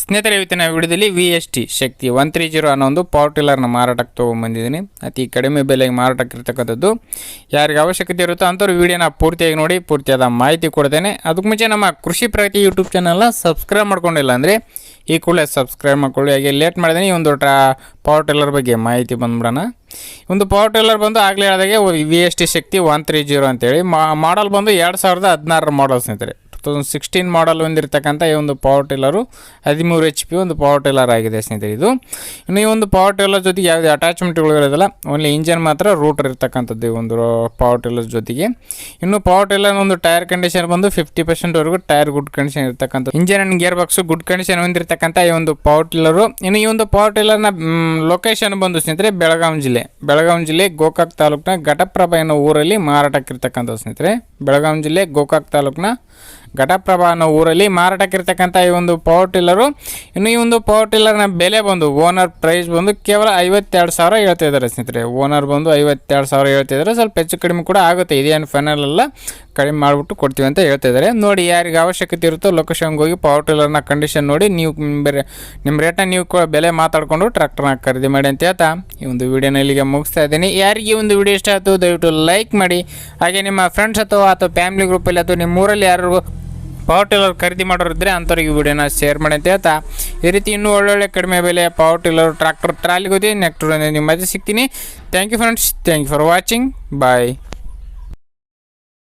ಸ್ನೇಹಿತರೆ, ಇವತ್ತಿನ ವಿಡಿಯೋದಲ್ಲಿ V S T Shakti one three zero ಅನ್ನೋ ಒಂದು ಪವರ್ ಟಿಲ್ಲರ್ನ ಮಾರಾಟಕ್ಕೆ ತೊಗೊಂಬಂದಿದ್ದೀನಿ ಅತಿ ಕಡಿಮೆ ಬೆಲೆಗೆ ಮಾರಾಟಕ್ಕೆ ಇರ್ತಕ್ಕಂಥದ್ದು ಯಾರಿಗೆ ಅವಶ್ಯಕತೆ ಇರುತ್ತೋ ಅಂಥವ್ರು ವಿಡಿಯೋನ ಪೂರ್ತಿಯಾಗಿ ನೋಡಿ, ಪೂರ್ತಿಯಾದ ಮಾಹಿತಿ ಕೊಡ್ತೇನೆ. ಅದಕ್ಕೆ ಮುಂಚೆ ನಮ್ಮ ಕೃಷಿ ಪ್ರಗತಿ ಯೂಟ್ಯೂಬ್ ಚಾನಲ್ನ ಸಬ್ಸ್ಕ್ರೈಬ್ ಮಾಡ್ಕೊಂಡಿಲ್ಲ ಅಂದರೆ, ಈ ಕೂಡಲೇ ಸಬ್ಸ್ಕ್ರೈಬ್ ಮಾಡ್ಕೊಳ್ಳಿ. ಹಾಗೆ ಲೇಟ್ ಮಾಡಿದ್ದೀನಿ ಈ ಒಂದು ಟ್ರಾ ಪವರ್ ಟಿಲ್ಲರ್ ಬಗ್ಗೆ ಮಾಹಿತಿ ಬಂದ್ಬಿಡೋಣ. ಒಂದು ಪವರ್ ಟಿಲ್ಲರ್ ಬಂದು ಆಗಲೇ ಹೇಳಿದಾಗೆ V S T Shakti one three zero ಅಂತೇಳಿ ಮಾಡಲ್ ಬಂದು ಎರಡು ಸಾವಿರದ ಹದಿನಾರರ ಮಾಡಲ್ ಸ್ನೇಹಿತರೆ. ತೌಸಂಡ್ ಸಿಕ್ಸ್ಟೀನ್ ಮಾಡಲ್ ಹೊಂದಿರತಕ್ಕಂಥ ಈ ಒಂದು ಪವರ್ ಟಿಲ್ಲರು ಹದಿಮೂರು ಎಚ್ ಪಿ ಒಂದು ಪವರ್ ಟಿಲ್ಲರ್ ಆಗಿದೆ ಸ್ನೇಹಿತರೆ ಇದು. ಇನ್ನು ಈ ಒಂದು ಪವರ್ ಟಿಲ್ಲರ್ ಜೊತೆಗೆ ಯಾವುದೇ ಅಟ್ಯಾಚ್ಮೆಂಟ್ಗಳು ಇರೋದಿಲ್ಲ ಓನ್ಲಿ ಇಂಜನ್ ಮಾತ್ರ ರೂಟರ್ ಇರ್ತಕ್ಕಂಥದ್ದು ಈ ಒಂದು ಪವರ್ ಟಿಲ್ಲರ್ ಜೊತೆಗೆ. ಇನ್ನು ಪವರ್ ಟಿಲ್ಲರ್ ಒಂದು ಟೈರ್ ಕಂಡೀಷನ್ ಬಂದು ಫಿಫ್ಟಿ ಪರ್ಸೆಂಟ್ವರೆಗೂ ಟೈರ್ ಗುಡ್ ಕಂಡೀಷನ್ ಇರ್ತಕ್ಕಂಥ engine and gear box good condition ಹೊಂದಿರತಕ್ಕಂಥ ಈ ಒಂದು ಪವರ್ ಟಿಲ್ಲರು ಇನ್ನು ಈ ಒಂದು ಪವರ್ ಟಿಲ್ಲರ್ನ ಲೊಕೇಶನ್ ಬಂದು ಸ್ನೇಹಿತರೆ ಬೆಳಗಾವಿ ಜಿಲ್ಲೆ. ಬೆಳಗಾವಿ ಜಿಲ್ಲೆ ಗೋಕಾಕ್ ತಾಲೂಕಿನ ಘಟಪ್ರಭ ಎನ್ನೋ ಊರಲ್ಲಿ ಮಾರಾಟಕ್ಕಿರ್ತಕ್ಕಂಥ ಸ್ನೇಹಿತರೆ. ಬೆಳಗಾವಿ ಜಿಲ್ಲೆ ಗೋಕಾಕ್ ತಾಲೂಕಿನ ಘಟಪ್ರಭಾ ಅನ್ನೋ ಊರಲ್ಲಿ ಮಾರಾಟಕ್ಕಿರ್ತಕ್ಕಂಥ ಈ ಒಂದು ಪವರ್ ಟಿಲ್ಲರು ಇನ್ನು ಈ ಒಂದು ಪವರ್ ಟಿಲ್ಲರ್ನ ಬೆಲೆ ಬಂದು ಓನರ್ ಪ್ರೈಸ್ ಬಂದು ಕೇವಲ ಐವತ್ತೆರಡು ಸಾವಿರ ಹೇಳ್ತಾ ಇದ್ದಾರೆ ಸ್ನೇಹಿತರೆ. ಓನರ್ ಬಂದು ಐವತ್ತೆರಡು ಸಾವಿರ ಹೇಳ್ತಾ ಇದ್ದಾರೆ. ಸ್ವಲ್ಪ ಹೆಚ್ಚು ಕಡಿಮೆ ಕೂಡ ಆಗುತ್ತೆ. ಇದೇನು ಫೈನಲ್ ಎಲ್ಲ ಕಡಿಮೆ ಮಾಡಿಬಿಟ್ಟು ಕೊಡ್ತೀವಿ ಅಂತ ಹೇಳ್ತಾ ಇದ್ದಾರೆ. ನೋಡಿ, ಯಾರಿಗೆ ಅವಶ್ಯಕತೆ ಇರುತ್ತೋ ಲೊಕೇಶನ್ಗೆ ಹೋಗಿ ಪವರ್ ಟಿಲ್ಲರ್ನ ಕಂಡೀಷನ್ ನೋಡಿ, ನೀವು ಬೇರೆ ನಿಮ್ಮ ರೇಟನ್ನ ನೀವು ಬೆಲೆ ಮಾತಾಡಿಕೊಂಡು ಟ್ರ್ಯಾಕ್ಟರ್ನ ಖರೀದಿ ಮಾಡಿ ಅಂತ ಹೇಳ್ತಾ ಈ ಒಂದು ವಿಡಿಯೋನ ಇಲ್ಲಿಗೆ ಮುಗಿಸ್ತಾ ಇದ್ದೀನಿ. ಯಾರಿಗೆ ಒಂದು ವಿಡಿಯೋ ಇಷ್ಟ ಆಯಿತು, ದಯವಿಟ್ಟು ಲೈಕ್ ಮಾಡಿ. ಹಾಗೆ ನಿಮ್ಮ ಫ್ರೆಂಡ್ಸ್ ಅಥವಾ ಅಥವಾ ಫ್ಯಾಮಿಲಿ ಗ್ರೂಪಲ್ಲಿ ಅಥವಾ ನಿಮ್ಮ ಊರಲ್ಲಿ ಯಾರು ಪವರ್ ಟಿಲ್ಲರ್ ಖರೀದಿ ಮಾಡೋರು ಇದ್ದರೆ ಅಂಥವ್ರಿಗೆ ಈ ವಿಡಿಯೋನ ಶೇರ್ ಮಾಡಿ ಅಂತ ಹೇಳ್ತಾ. ಈ ರೀತಿ ಇನ್ನೂ ಒಳ್ಳೊಳ್ಳೆ ಕಡಿಮೆ ಬೆಲೆ ಪವರ್ ಟಿಲ್ಲರ್ ಟ್ರ್ಯಾಕ್ಟರ್ ಟ್ರಾಲಿಗೆ ಹೋದಿ ನೆಕ್ಸ್ಟ್ ನಿಮ್ಮ ಮಧ್ಯೆ ಸಿಗ್ತೀನಿ. Thank you friends thank you for watching bye